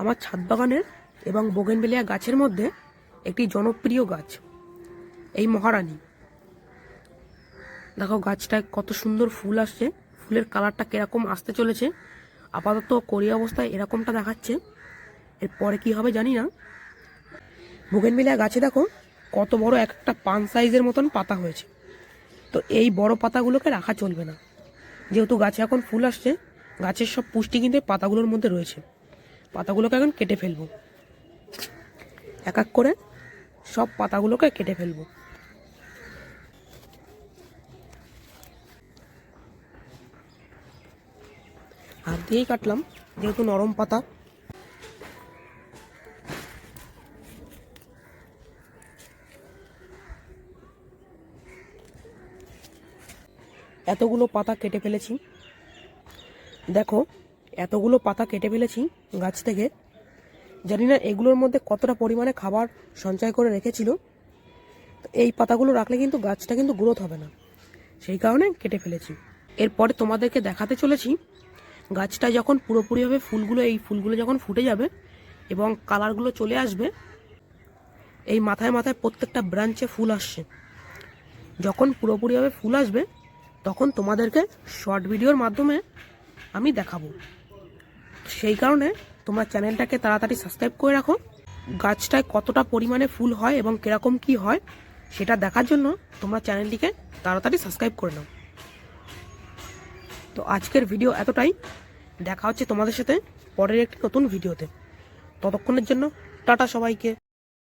আমার ছাদ বাগানের এবং বোগেনবেলিয়া গাছের মধ্যে একটি জনপ্রিয় গাছ, এই মহারানী। দেখো গাছটায় কত সুন্দর ফুল আসছে, ফুলের কালারটা কীরকম আসতে চলেছে, আপাতত করি অবস্থায় এরকমটা দেখাচ্ছে। এরপরে কি হবে জানি না। বোগেনবেলিয়া গাছে দেখো কত বড় একটা পান সাইজের মতন পাতা হয়েছে। তো এই বড় পাতাগুলোকে রাখা চলবে না। যেহেতু গাছে এখন ফুল আসছে, গাছের সব পুষ্টি কিন্তু পাতাগুলোর মধ্যে রয়েছে। পাতাগুলোকে এখন কেটে ফেলব। এক এক করে সব পাতাগুলোকে কেটে ফেলব। হাত দিয়েই কাটলাম, যেহেতু নরম পাতা। এতগুলো পাতা কেটে ফেলেছি। দেখো এতগুলো পাতা কেটে ফেলেছি গাছ থেকে। জানি না এগুলোর মধ্যে কতটা পরিমাণে খাবার সঞ্চয় করে রেখেছিল। এই পাতাগুলো রাখলে কিন্তু গাছটা কিন্তু গ্রোথ হবে না। সেই কারণে কেটে ফেলেছি। এরপরে তোমাদেরকে দেখাতে চলেছি, গাছটা যখন পুরোপুরিভাবে ফুলগুলো, এই ফুলগুলো যখন ফুটে যাবে এবং কালারগুলো চলে আসবে, এই মাথায় মাথায় প্রত্যেকটা ব্রাঞ্চে ফুল আসছে। যখন পুরোপুরিভাবে ফুল আসবে, তখন তোমাদেরকে শর্ট ভিডিওর মাধ্যমে আমি দেখাবো। সেই কারণে তোমরা চ্যানেলটাকে তাড়াতাড়ি সাবস্ক্রাইব করে রাখো। গাছটায় কতটা পরিমাণে ফুল হয় এবং কীরকম কি হয় সেটা দেখার জন্য তোমরা চ্যানেলটিকে তাড়াতাড়ি সাবস্ক্রাইব করে নাও। তো আজকের ভিডিও এতটাই। দেখা হচ্ছে তোমাদের সাথে পরের একটি নতুন ভিডিওতে। ততক্ষণের জন্য টাটা সবাইকে।